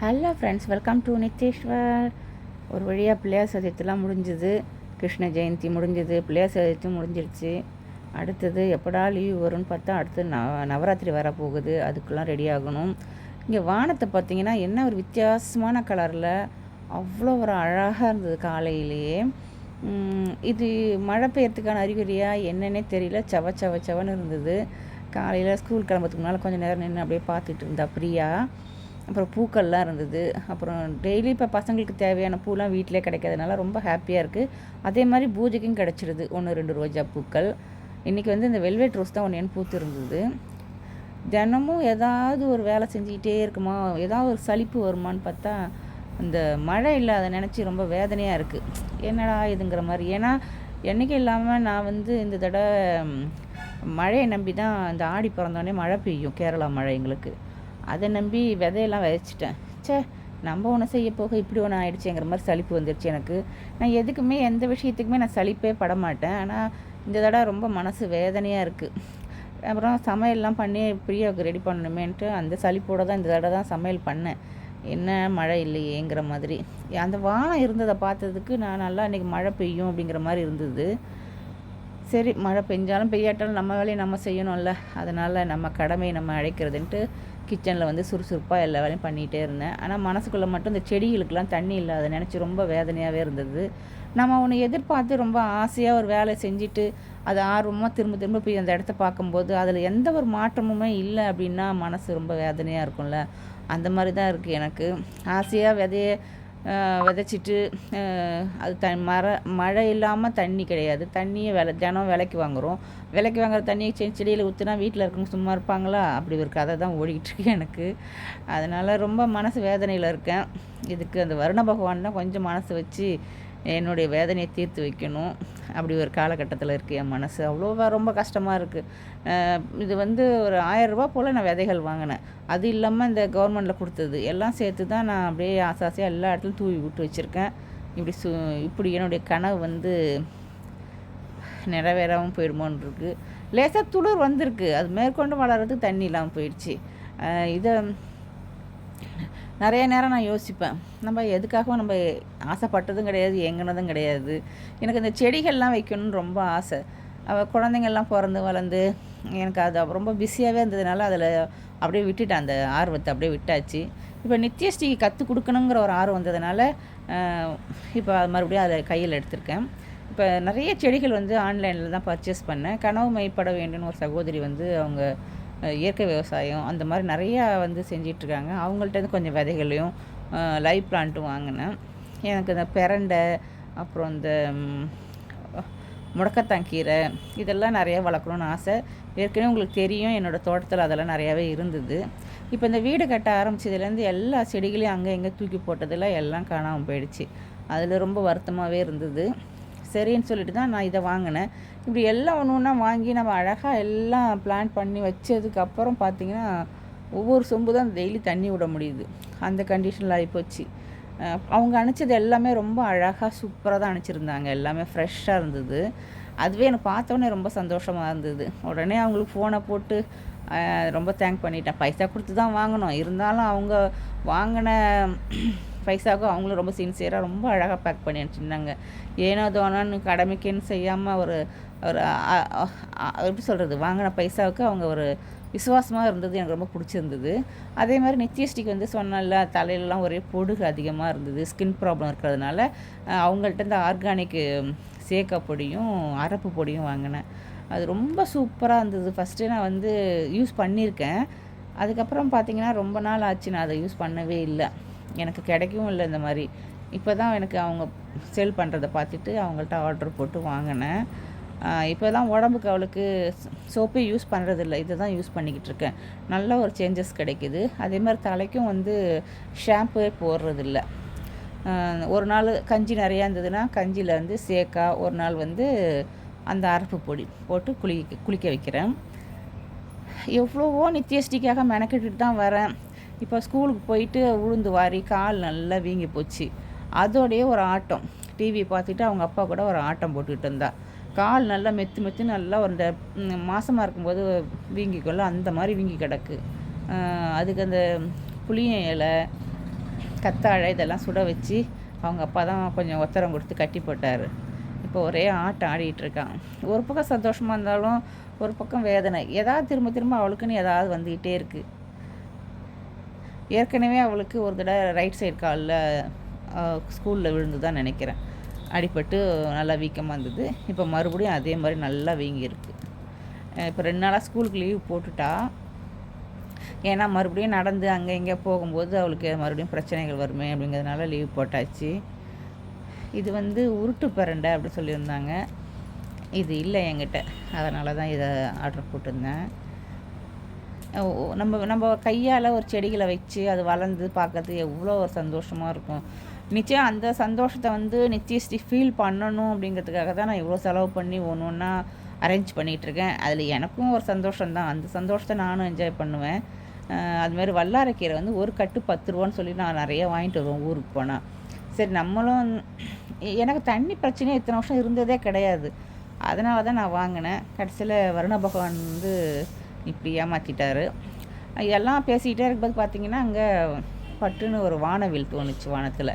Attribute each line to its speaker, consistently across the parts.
Speaker 1: Hello friends welcome to Nitheeswar ஒரு வழியாக பிள்ளையார் சதுர்த்திலாம் முடிஞ்சுது. கிருஷ்ண ஜெயந்தி முடிஞ்சுது. பிள்ளையார் சதுர்த்தி முடிஞ்சிருச்சு. அடுத்தது எப்படா லீவ் வரும்னு பார்த்தா அடுத்து நவ நவராத்திரி வரப்போகுது அதுக்கெல்லாம் ரெடி ஆகணும். இங்கே வானத்தை பார்த்தீங்கன்னா என்ன ஒரு வித்தியாசமான கலரில் அவ்வளோ ஒரு அழகாக இருந்தது காலையிலேயே. இது மழை பெய்யறதுக்கான அறிகுறியாக என்னன்னே தெரியல. சவ சவ சவன்னு இருந்தது. காலையில் ஸ்கூல் கிளம்புறதுக்கு முன்னால் கொஞ்சம் நேரம் நின்று அப்படியே பார்த்துட்டு இருந்தா பிரியா. அப்புறம் பூக்கள்லாம் இருந்தது. அப்புறம் டெய்லி இப்போ பசங்களுக்கு தேவையான பூலாம் வீட்டிலே கிடைக்கிறதுனால ரொம்ப ஹாப்பியாக இருக்குது அதே மாதிரி பூஜைக்கும் கிடச்சிருது. ஒன்று ரெண்டு ரோஜா பூக்கள். இன்றைக்கி வந்து இந்த வெல்வெட் ரோஸ் தான் ஒன்று பூத்து இருந்தது. தினமும் ஏதாவது ஒரு வேலை செஞ்சுக்கிட்டே இருக்குமா? ஏதாவது ஒரு சலிப்பு வருமான்னு பார்த்தா இந்த மழை இல்லாத நினச்சி ரொம்ப வேதனையாக இருக்குது என்னடா இதுங்கிற மாதிரி. ஏன்னா என்றைக்கும் இல்லாமல் நான் வந்து இந்த தடவை மழையை நம்பி தான் இந்த ஆடி பிறந்தோடனே மழை பெய்யும். கேரளா மழை எங்களுக்கு. அதை நம்பி விதையெல்லாம் விதைச்சிட்டேன். சே நம்ம ஒன்று செய்ய போக இப்படி ஒன்று ஆயிடுச்சுங்கிற மாதிரி சலிப்பு வந்துடுச்சு எனக்கு. நான் எதுக்குமே எந்த விஷயத்துக்குமே நான் சலிப்பே பட மாட்டேன். ஆனால் இந்த தடவை ரொம்ப மனசு வேதனையாக இருக்குது அப்புறம் சமையல்லாம் பண்ணி பிரியாவுக்கு ரெடி பண்ணணுமேன்ட்டு அந்த சளிப்போடு தான் இந்த தடவை தான் சமையல் பண்ணேன். என்ன மழை இல்லையேங்கிற மாதிரி. அந்த வானம் இருந்ததை பார்த்ததுக்கு நான் நல்லா இன்றைக்கி மழை பெய்யும் அப்படிங்கிற மாதிரி இருந்தது. சரி மழை பெஞ்சாலும் பெய்யாட்டாலும் நம்ம வேலையை நம்ம செய்யணும்ல. அதனால் நம்ம கடமையை நம்ம அழைக்கிறதுன்ட்டு கிச்சனில் வந்து சுறுசுறுப்பாக எல்லா வேலையும் பண்ணிகிட்டே இருந்தேன். ஆனால் மனசுக்குள்ளே மட்டும் இந்த செடிகளுக்கெல்லாம் தண்ணி இல்லாத நினச்சி ரொம்ப வேதனையாகவே இருந்தது. நம்ம ஒன்று எதிர்பார்த்து ரொம்ப ஆசையாக ஒரு வேலை செஞ்சுட்டு அது ஆர்வமாக திரும்ப திரும்ப போய் அந்த இடத்த பார்க்கும்போது அதில் எந்த ஒரு மாற்றமுமே இல்லை அப்படின்னா மனசு ரொம்ப வேதனையாக இருக்கும்ல. அந்த மாதிரி தான் இருக்குது எனக்கு. ஆசையாக விதைய விதைச்சிட்டு அது த மர மழை இல்லாமல் தண்ணி கிடையாது. தண்ணியை வில தினம் விலைக்கு வாங்குகிறோம் விலைக்கு வாங்குற தண்ணியை செ செடியில் ஊற்றினா வீட்டில் இருக்கவங்க சும்மா இருப்பாங்களா? அப்படி ஒரு கதை தான் ஓடிக்கிட்டு இருக்கு எனக்கு. அதனால் ரொம்ப மனசு வேதனையில் இருக்கேன். இதுக்கு அந்த வருண பகவான் தான் கொஞ்சம் மனசு வச்சு என்னுடைய வேதனையை தீர்த்து வைக்கணும். அப்படி ஒரு காலகட்டத்தில் இருக்குது என் மனசு. அவ்வளோவா ரொம்ப கஷ்டமாக இருக்குது இது வந்து ஒரு ஆயரூபா போல் நான் விதைகள் வாங்கினேன். அது இல்லாமல் இந்த கவர்மெண்ட்டில் கொடுத்தது. எல்லாம் சேர்த்து தான் நான் அப்படியே ஆசாசியாக எல்லா இடத்துலையும் தூவி விட்டு வச்சுருக்கேன். இப்படி சு இப்படி என்னுடைய கனவு வந்து நிறைவேறாமல் போயிடுமோன்னு இருக்குது லேசாக துளிர் வந்திருக்கு. அது மேற்கொண்டு வளர்கிறதுக்கு தண்ணி இல்லாமல் போயிடுச்சு. இதை நிறைய நேரம் நான் யோசிப்பேன். நம்ம எதுக்காகவும் நம்ம ஆசைப்பட்டதும் கிடையாது எங்கினதும் கிடையாது. எனக்கு இந்த செடிகள்லாம் வைக்கணும்னு ரொம்ப ஆசை. அவள் குழந்தைங்கள்லாம் பிறந்து வளர்ந்து எனக்கு அது ரொம்ப பிஸியாகவே இருந்ததுனால அதில் அப்படியே விட்டுட்டேன். அந்த ஆர்வத்தை அப்படியே விட்டாச்சு. இப்போ நித்யஸ்ரீ கற்றுக் கொடுக்கணுங்கிற ஒரு ஆர்வம் வந்ததுனால இப்போ அது மறுபடியும் அதை கையில் எடுத்திருக்கேன். இப்போ நிறைய செடிகள் வந்து ஆன்லைனில் தான் பர்ச்சேஸ் பண்ணேன். கனவு மைப்பட வேண்டும்னு ஒரு சகோதரி வந்து அவங்க இயற்கை விவசாயம் அந்த மாதிரி நிறையா வந்து செஞ்சிட்ருக்காங்க. அவங்கள்ட்ட இருந்து கொஞ்சம் விதைகளையும் லைவ் பிளான்ட்டும் வாங்கினேன். எனக்கு இந்த பெரண்டை அப்புறம் இந்த முடக்கத்தாங்கீரை முடக்கத்தான் கீரை இதெல்லாம் நிறையா வளர்க்கணும்னு ஆசை. ஏற்கனவே உங்களுக்கு தெரியும் என்னோடய தோட்டத்தில் அதெல்லாம் நிறையாவே இருந்தது. இப்போ இந்த வீடு கட்ட ஆரம்பிச்சதுலேருந்து எல்லா செடிகளையும் அங்கே எங்கே தூக்கி போட்டதெல்லாம் எல்லாம் காணாமல் போயிடுச்சு. அதில் ரொம்ப வருத்தமாகவே இருந்தது. சரின்னு சொல்லிட்டு தான் நான் இதை வாங்கினேன். இப்படி எல்லாம் ஒன்று ஒன்றா வாங்கி நம்ம அழகாக எல்லாம் பிளான் பண்ணி வச்சதுக்கப்புறம் பார்த்திங்கன்னா ஒவ்வொரு சொம்பு தான் டெய்லி தண்ணி விட முடியுது. அந்த கண்டிஷனில் ஆகிப்போச்சு அவங்க அணைச்சது எல்லாமே ரொம்ப அழகாக சூப்பராக தான் அணைச்சிருந்தாங்க. எல்லாமே ஃப்ரெஷ்ஷாக இருந்தது. அதுவே எனக்கு பார்த்தோன்னே ரொம்ப சந்தோஷமாக இருந்தது. உடனே அவங்களுக்கு ஃபோனை போட்டு ரொம்ப தேங்க் பண்ணிட்டேன். பைசா கொடுத்து தான் வாங்கினோம் இருந்தாலும் அவங்க வாங்கின பைசாவுக்கும் அவங்களும் ரொம்ப சின்சியராக ரொம்ப அழகாக பேக் பண்ணி அனுப்பிச்சிருந்தாங்க ஏனோ தோணுன்னு கடமைக்குன்னு செய்யாமல் ஒரு ஒரு எப்படி சொல்கிறது வாங்கின பைசாவுக்கு அவங்க ஒரு விசுவாசமாக இருந்தது எனக்கு ரொம்ப பிடிச்சிருந்தது. அதே மாதிரி நித்யஸ்ரீக்கு வந்து சொன்னால தலையிலலாம் ஒரே பொடுகு அதிகமாக இருந்தது ஸ்கின் ப்ராப்ளம் இருக்கிறதுனால அவங்கள்ட்ட இந்த ஆர்கானிக் சேக்கா பொடியும் அரப்பு பொடியும் வாங்கினேன். அது ரொம்ப சூப்பராக இருந்தது. ஃபஸ்ட்டு நான் வந்து யூஸ் பண்ணியிருக்கேன். அதுக்கப்புறம் பார்த்திங்கன்னா ரொம்ப நாள் ஆச்சு நான் அதை யூஸ் பண்ணவே இல்லை. எனக்கு கிடைக்கவும் இல்லை இந்த மாதிரி. இப்போ தான் எனக்கு அவங்க செல் பண்ணுறதை பார்த்துட்டு அவங்கள்ட்ட ஆர்டர் போட்டு வாங்கினேன். இப்போ தான் உடம்புக்கு அவளுக்கு சோப்பே யூஸ் பண்ணுறதில்ல இதை தான் யூஸ் பண்ணிக்கிட்டு இருக்கேன். நல்ல ஒரு சேஞ்சஸ் கிடைக்குது. அதே மாதிரி தலைக்கும் வந்து ஷாம்புவே போடுறதில்ல. ஒரு நாள் கஞ்சி நிறையா இருந்ததுன்னா கஞ்சியில் வந்து சேக்கா ஒரு நாள் வந்து அந்த அரப்பு பொடி போட்டு குளிக்க குளிக்க வைக்கிறேன். எவ்வளவோ நித்தியஸ்டிக்காக மெனக்கெட்டுட்டு தான் வரேன். இப்போ ஸ்கூலுக்கு போயிட்டு உளுந்து வாரி கால் நல்லா வீங்கி போச்சு. அதோடைய ஒரு ஆட்டம். டிவி பார்த்துட்டு அவங்க அப்பா கூட ஒரு ஆட்டம் போட்டுக்கிட்டு இருந்தா. கால் நல்லா மெத்து மெத்து நல்லா ஒரு மாதமாக இருக்கும்போது வீங்கிக்கொள்ள அந்த மாதிரி வீங்கி கிடக்கு. அதுக்கு அந்த புளிய இலை கத்தாழை இதெல்லாம் சுட வச்சு அவங்க அப்பா தான் கொஞ்சம் ஒத்தரம் கொடுத்து கட்டி போட்டார். இப்போ ஒரே ஆட்டம் ஆடிட்டுருக்கான் ஒரு பக்கம் சந்தோஷமாக இருந்தாலும் ஒரு பக்கம் வேதனை. எதாவது திரும்ப திரும்ப அவளுக்குன்னு ஏதாவது வந்துக்கிட்டே இருக்குது ஏற்கனவே அவளுக்கு ஒரு தடவை ரைட் சைடு காலில் ஸ்கூலில் விழுந்து தான் நினைக்கிறேன். அடிப்பட்டு நல்லா வீக்கமாக இருந்தது. இப்போ மறுபடியும் அதே மாதிரி நல்லா வீங்கியிருக்கு இப்போ ரெண்டு நாளாக ஸ்கூலுக்கு லீவ் போட்டுட்டா. ஏன்னா மறுபடியும் நடந்து அங்கே இங்கே போகும்போது அவளுக்கு மறுபடியும் பிரச்சனைகள் வருமே அப்படிங்கிறதுனால லீவ் போட்டாச்சு. இது வந்து உருட்டு பரண்டை அப்படி சொல்லியிருந்தாங்க. இது இல்லை என்கிட்ட. அதனால தான் இதை ஆர்டர் போட்டிருந்தேன். நம்ம நம்ம கையால் ஒரு செடிகளை வச்சு அது வளர்ந்து பார்க்கறதுக்கு எவ்வளோ ஒரு சந்தோஷமாக இருக்கும். நிச்சயம் அந்த சந்தோஷத்தை வந்து நிச்சயஸ்டி ஃபீல் பண்ணணும் அப்படிங்கிறதுக்காக தான் நான் இவ்வளோ செலவு பண்ணி ஒன்று ஒன்றா அரேஞ்ச் பண்ணிகிட்ருக்கேன் அதில் எனக்கும் ஒரு சந்தோஷம்தான். அந்த சந்தோஷத்தை நானும் என்ஜாய் பண்ணுவேன். அதுமாதிரி வல்லாரக்கீரை வந்து ஒரு கட்டு பத்து ரூபான்னு சொல்லி நான் நிறைய வாங்கிட்டு வருவேன் ஊருக்கு போனால் சரி நம்மளும் எனக்கு தண்ணி பிரச்சனையே இத்தனை வருஷம் இருந்ததே கிடையாது. அதனால தான் நான் வாங்கினேன். கடைசியில் வருண பகவான் வந்து இப்படி ஏமாற்றிட்டாரு எல்லாம் பேசிக்கிட்டே இருக்கும்போது பார்த்தீங்கன்னா அங்கே பட்டுன்னு ஒரு வானவில் தோணுச்சு வானத்தில்.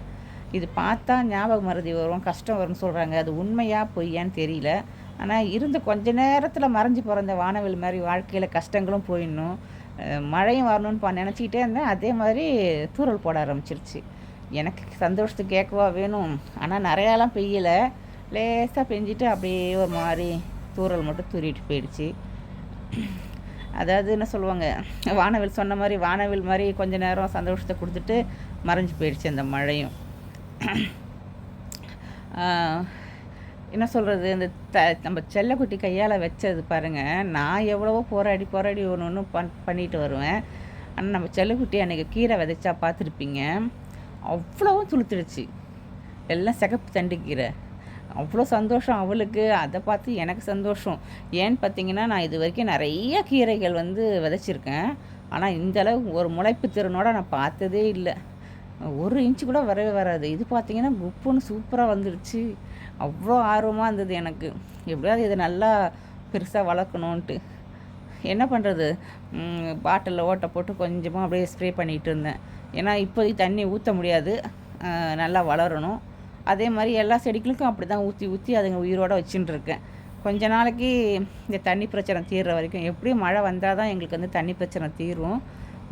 Speaker 1: இது பார்த்தா ஞாபகம் மருதி வரும் கஷ்டம் வரும்னு சொல்கிறாங்க அது உண்மையாக பொய்யான்னு தெரியல. ஆனால் இருந்து கொஞ்ச நேரத்தில் மறைஞ்சு போகிற இந்த வானவில் மாதிரி வாழ்க்கையில் கஷ்டங்களும் போயிடணும். மழையும் வரணும்னு நினச்சிக்கிட்டே இருந்தேன். அதே மாதிரி தூரல் போட ஆரம்பிச்சிருச்சு. எனக்கு சந்தோஷத்துக்கு கேட்கவா வேணும். ஆனால் நிறையாலாம் பெய்யலை. லேசாக பெஞ்சிட்டு அப்படியே ஒரு மாதிரி தூரல் மட்டும் தூரிட்டு போயிடுச்சு. அதாவது என்ன சொல்லுவாங்க வானவில் சொன்ன மாதிரி வானவில் மாதிரி கொஞ்ச நேரம் சந்தோஷத்தை கொடுத்துட்டு மறைஞ்சு போயிடுச்சு அந்த மழையும். என்ன சொல்கிறது இந்த த நம்ம செல்லக்குட்டி கையால் வச்சது பாருங்கள் நான் எவ்வளவோ போராடி போராடி ஒன்று ஒன்று பண் பண்ணிட்டு வருவேன். ஆனால் நம்ம செல்லக்குட்டி அன்றைக்கி கீரை விதைச்சா பார்த்துருப்பீங்க. அவ்வளவும் துளுத்துடுச்சு. எல்லாம் சிகப்பு தண்டு கீரை. அவ்வளோ சந்தோஷம் அவளுக்கு. அதை பார்த்து எனக்கு சந்தோஷம். ஏன்னு பார்த்தீங்கன்னா நான் இது வரைக்கும் நிறைய கீரைகள் வந்து விதைச்சிருக்கேன். ஆனால் இந்தளவு ஒரு முளைப்பு திறனோட நான் பார்த்ததே இல்லை. ஒரு இன்ச்சு கூட வரவே வராது. இது பார்த்தீங்கன்னா குப்புன்னு சூப்பராக வந்துடுச்சு அவ்வளோ ஆர்வமாக இருந்தது எனக்கு. எப்படியாவது இதை நல்லா பெருசாக வளர்க்கணுன்ட்டு என்ன பண்ணுறது பாட்டிலில் ஓட்டை போட்டு கொஞ்சமாக அப்படியே ஸ்ப்ரே பண்ணிகிட்டு இருந்தேன். ஏன்னா இப்போதைக்கு தண்ணி ஊற்ற முடியாது. நல்லா வளரணும். அதே மாதிரி எல்லா செடிகளுக்கும் அப்படி தான் ஊற்றி ஊற்றி அதுங்க உயிரோடு வச்சுட்டு இருக்கேன் கொஞ்ச நாளைக்கு இந்த தண்ணி பிரச்சனை தீர்ற வரைக்கும் எப்படியும் மழை வந்தால் தான் எங்களுக்கு வந்து தண்ணி பிரச்சனை தீரும்.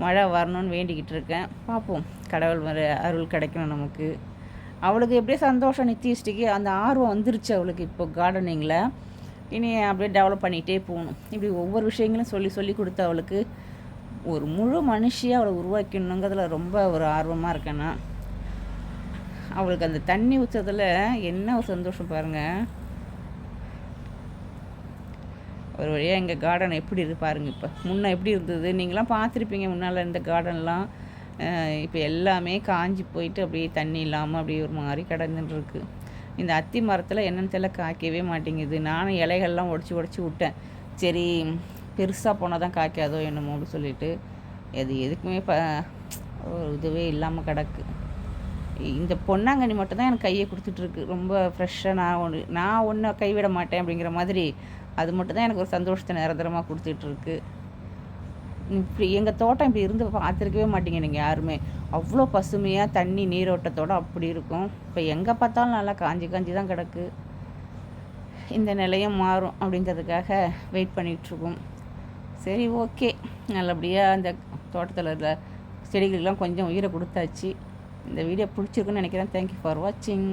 Speaker 1: மழை வரணும்னு வேண்டிக்கிட்டு இருக்கேன். பார்ப்போம் கடவுள் அருள் கிடைக்கணும் நமக்கு. அவளுக்கு எப்படியே சந்தோஷம் நித்திஷ்டிக்கு. அந்த ஆர்வம் வந்துருச்சு அவளுக்கு இப்போ கார்டனிங்கில் இனி அப்படியே டெவலப் பண்ணிகிட்டே போகணும். இப்படி ஒவ்வொரு விஷயங்களும் சொல்லி சொல்லி கொடுத்து அவளுக்கு ஒரு முழு மனுஷியாக அவளை உருவாக்கணுங்கிறதுல ரொம்ப ஒரு ஆர்வமாக இருக்கேன் நான். அவளுக்கு அந்த தண்ணி ஊற்றுறதுல என்ன ஒரு சந்தோஷம் பாருங்கள் ஒரு வழியாக எங்கள் கார்டன் எப்படி இருக்குது பாருங்கள் இப்போ. முன்னே எப்படி இருந்தது? நீங்களாம் பார்த்துருப்பீங்க முன்னால் இந்த கார்டன்லாம் இப்போ எல்லாமே காஞ்சி போயிட்டு அப்படியே தண்ணி இல்லாமல் அப்படியே ஒரு மாதிரி கிடந்துட்டுருக்கு இந்த அத்தி மரத்தில் என்னென்னு தெரியல காய்க்கவே மாட்டேங்குது. நானும் இலைகள்லாம் உடச்சி உடச்சி விட்டேன். சரி பெருசாக போனால் தான் காய்க்காதோ என்னமோ அப்படின்னு சொல்லிட்டு. அது எதுக்குமே ப ஒரு இதுவே இல்லாமல் கிடக்கு. இந்த பொன்னாங்கண்ணி மட்டும்தான் எனக்கு கையை கொடுத்துட்ருக்கு ரொம்ப ஃப்ரெஷ்ஷாக நான் ஒன்று நான் ஒன்றை கைவிட மாட்டேன் அப்படிங்கிற மாதிரி அது மட்டும் தான் எனக்கு ஒரு சந்தோஷத்தை நிரந்தரமாக கொடுத்துட்ருக்கு இப்படி எங்கள் தோட்டம் இப்படி இருந்து பார்த்துருக்கவே மாட்டீங்க நீங்கள் யாருமே. அவ்வளோ பசுமையாக தண்ணி நீரோட்டத்தோடு அப்படி இருக்கும். இப்போ எங்கே பார்த்தாலும் நல்லா காஞ்சி காஞ்சி தான் கிடக்கு. இந்த நிலையம் மாறும் அப்படிங்கிறதுக்காக வெயிட் பண்ணிகிட்ருக்கோம் சரி ஓகே நல்லபடியாக அந்த தோட்டத்தில் இருந்த செடிகளுக்கெல்லாம் கொஞ்சம் உயிரை கொடுத்தாச்சு. இந்த வீடியோ பிடிச்சிருக்குன்னு நினைக்கிறேன். தேங்க்யூ ஃபார் வாட்சிங்